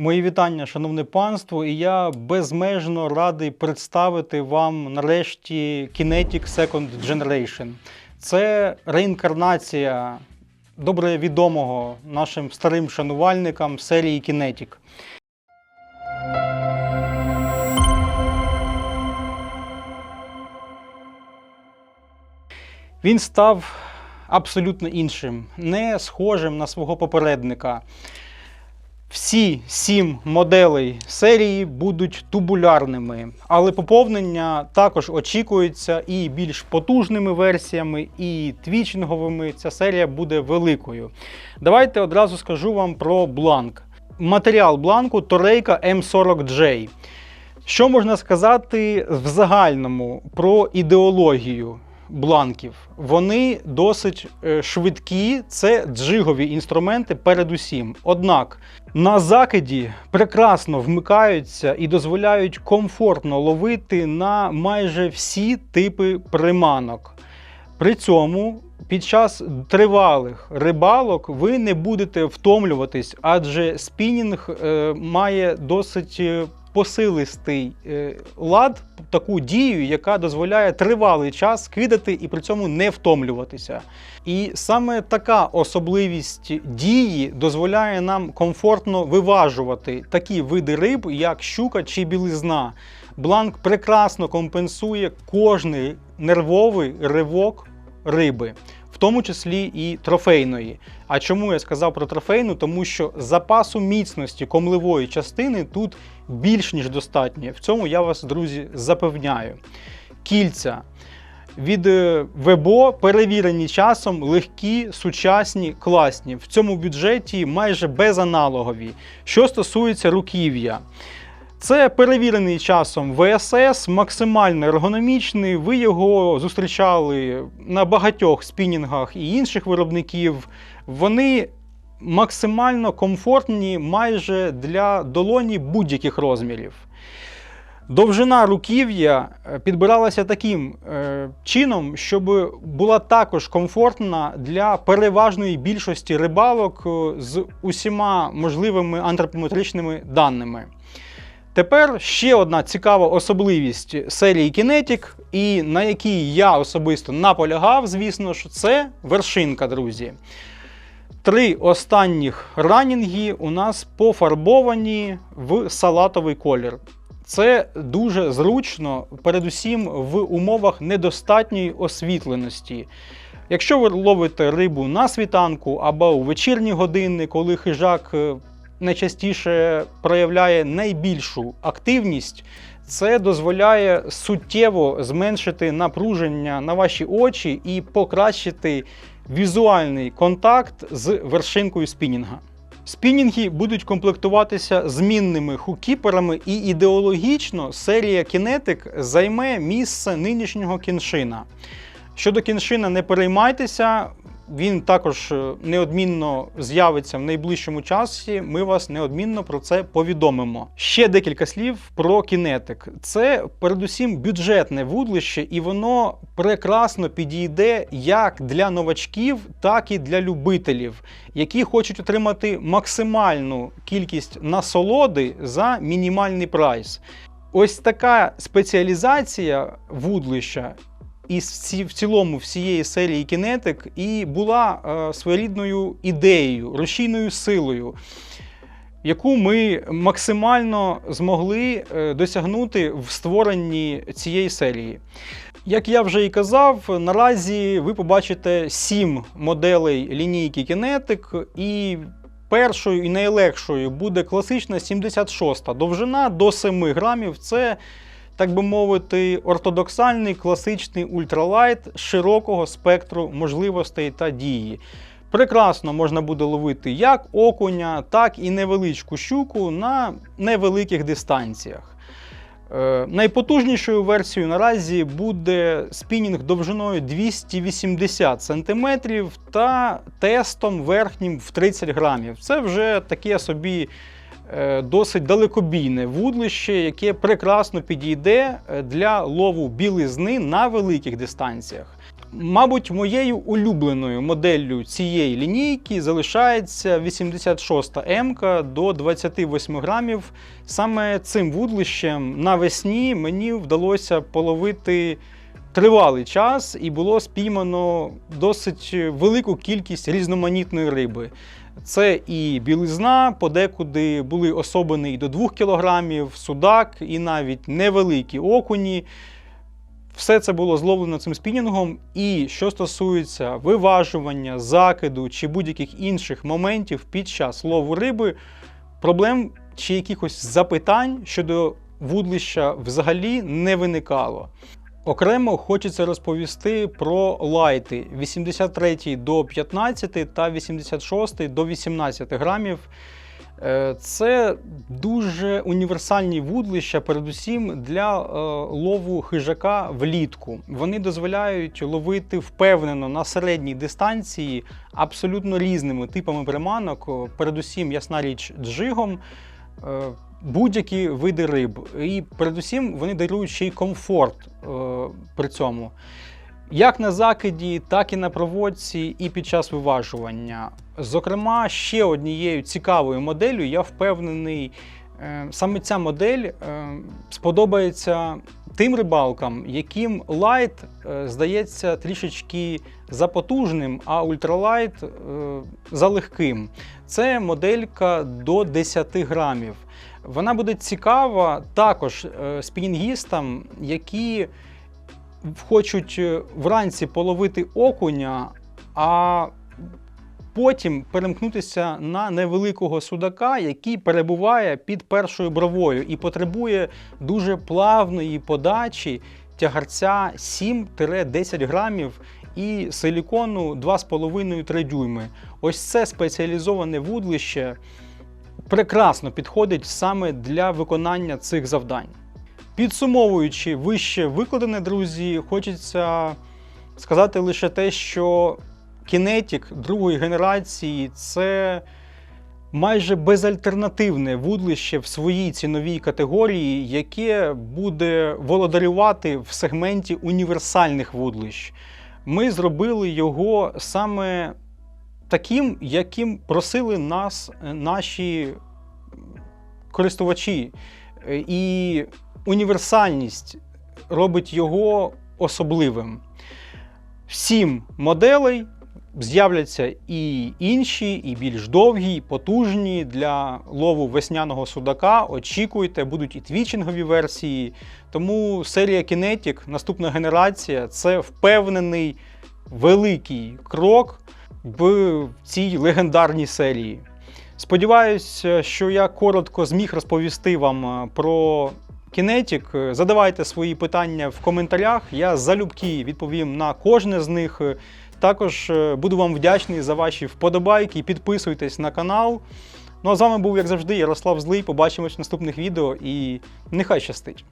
Мої вітання, шановне панство, і я безмежно радий представити вам нарешті Kinetic Second Generation. Це реінкарнація добре відомого нашим старим шанувальникам серії Kinetic. Він став абсолютно іншим, не схожим на свого попередника. Всі сім моделей серії будуть тубулярними, але поповнення також очікується і більш потужними версіями, і твічинговими. Ця серія буде великою. Давайте одразу скажу вам про бланк. Матеріал бланку Торейка M40J. Що можна сказати в загальному про ідеологію бланків? Вони досить е, швидкі, це джигові інструменти передусім. Однак на закиді прекрасно вмикаються і дозволяють комфортно ловити на майже всі типи приманок. При цьому під час тривалих рибалок ви не будете втомлюватись, адже спінінг е, має досить е, посилистий е, лад, таку дію, яка дозволяє тривалий час кидати і при цьому не втомлюватися. І саме така особливість дії дозволяє нам комфортно виважувати такі види риб, як щука чи білизна. Бланк прекрасно компенсує кожний нервовий ривок риби, тому числі і трофейної. А чому я сказав про трофейну? Тому що запасу міцності комливої частини тут більш ніж достатньо. В цьому я вас, друзі, запевняю. Кільця від е, Вебо перевірені часом, легкі, сучасні, класні. В цьому бюджеті майже безаналогові. Що стосується руків'я. Це перевірений часом ВСС, максимально ергономічний. Ви його зустрічали на багатьох спінінгах і інших виробників. Вони максимально комфортні майже для долоні будь-яких розмірів. Довжина руків'я е, підбиралася таким е, чином, щоб була також комфортна для переважної більшості рибалок е, з усіма можливими антропометричними даними. Тепер ще одна цікава особливість серії Kinetic, і на якій я особисто наполягав, звісно ж, це вершинка, друзі. Три останніх ранінги у нас пофарбовані в салатовий колір. Це дуже зручно, передусім в умовах недостатньої освітленості. Якщо ви ловите рибу на світанку або у вечірні години, коли хижак е, найчастіше проявляє найбільшу активність, це дозволяє суттєво зменшити напруження на ваші очі і покращити візуальний контакт з вершинкою спінінга. Спінінги будуть комплектуватися змінними хукіперами, і ідеологічно серія Kinetic займе місце нинішнього кіншина. Щодо кіншина, не переймайтеся, він також е, неодмінно з'явиться в найближчому часі. Ми вас неодмінно про це повідомимо. Ще декілька слів про кінетик. Це передусім бюджетне вудлище, і воно прекрасно підійде як для новачків, так і для любителів, які хочуть отримати максимальну кількість насолоди за мінімальний прайс. Ось така спеціалізація вудлища і в цілому всієї серії Kinetic і була е, своєрідною ідеєю, рушійною силою, яку ми максимально змогли е, досягнути в створенні цієї серії. Як я вже і казав, наразі ви побачите сім моделей лінійки Kinetic, і першою і найлегшою буде класична 76 довжина до 7 грамів. Це так би мовити, ортодоксальний класичний ультралайт широкого спектру можливостей та дії. Прекрасно можна буде ловити як окуня, так і невеличку щуку на невеликих дистанціях. Е, найпотужнішою версією наразі буде спінінг довжиною 280 см та тестом верхнім в 30 грамів. Це вже таке собі досить далекобійне вудлище, яке прекрасно підійде е, для лову білизни на великих дистанціях. Мабуть, моєю улюбленою моделлю цієї лінійки залишається 86 М до 28 грамів. Саме цим вудлищем навесні мені вдалося половити тривалий час і було спіймано досить велику кількість різноманітної риби. Це і білизна, подекуди були особини і до 2 кілограмів, судак, і навіть невеликі окуні. Все це було зловлено цим спінінгом. І що стосується виважування, закиду чи будь-яких інших моментів під час лову риби, проблем чи якихось запитань щодо вудлища взагалі не виникало. Окремо хочеться розповісти про лайти 83 до 15 та 86 до 18 грамів. Е, Це дуже універсальні вудлища, передусім для е, лову хижака влітку. Вони дозволяють ловити впевнено на середній дистанції абсолютно різними типами приманок, передусім, ясна річ, джигом. Будь-які види риб. І передусім вони дарують ще й комфорт е, при цьому. Як на закиді, так і на проводці, і під час виважування. Зокрема, ще однією цікавою моделлю, я впевнений, саме ця модель е, сподобається тим рибалкам, яким лайт е, здається трішечки запотужним, а ультралайт е, залегким. Це моделька до 10 грамів. Вона буде цікава також е, спінінгістам, які хочуть е, вранці половити окуня, а потім перемкнутися на невеликого судака, який перебуває під першою бровою і потребує дуже плавної подачі тягарця 7-10 грамів і силікону 2,5-3 дюйми. Ось це спеціалізоване вудлище прекрасно підходить саме для виконання цих завдань. Підсумовуючи вище викладене, друзі, хочеться сказати лише те, що Kinetic другої генерації це майже безальтернативне вудлище в своїй ціновій категорії, яке буде володарювати в сегменті універсальних вудлищ. Ми зробили його саме таким, яким просили нас е, наші користувачі. І універсальність робить його особливим. Сім моделей з'являться і інші, і більш довгі, і потужні для лову весняного судака. Очікуйте, будуть і твічингові версії. Тому серія Kinetic, наступна генерація це впевнений великий крок в цій легендарній серії. Сподіваюся, що я коротко зміг розповісти вам е, про Kinetic. Задавайте свої питання в коментарях. Я залюбки відповім на кожне з них. Також е, буду вам вдячний за ваші вподобайки. Підписуйтесь на канал. Ну а з вами був, як завжди, Ярослав Злий. Побачимось в наступних відео і нехай щастить!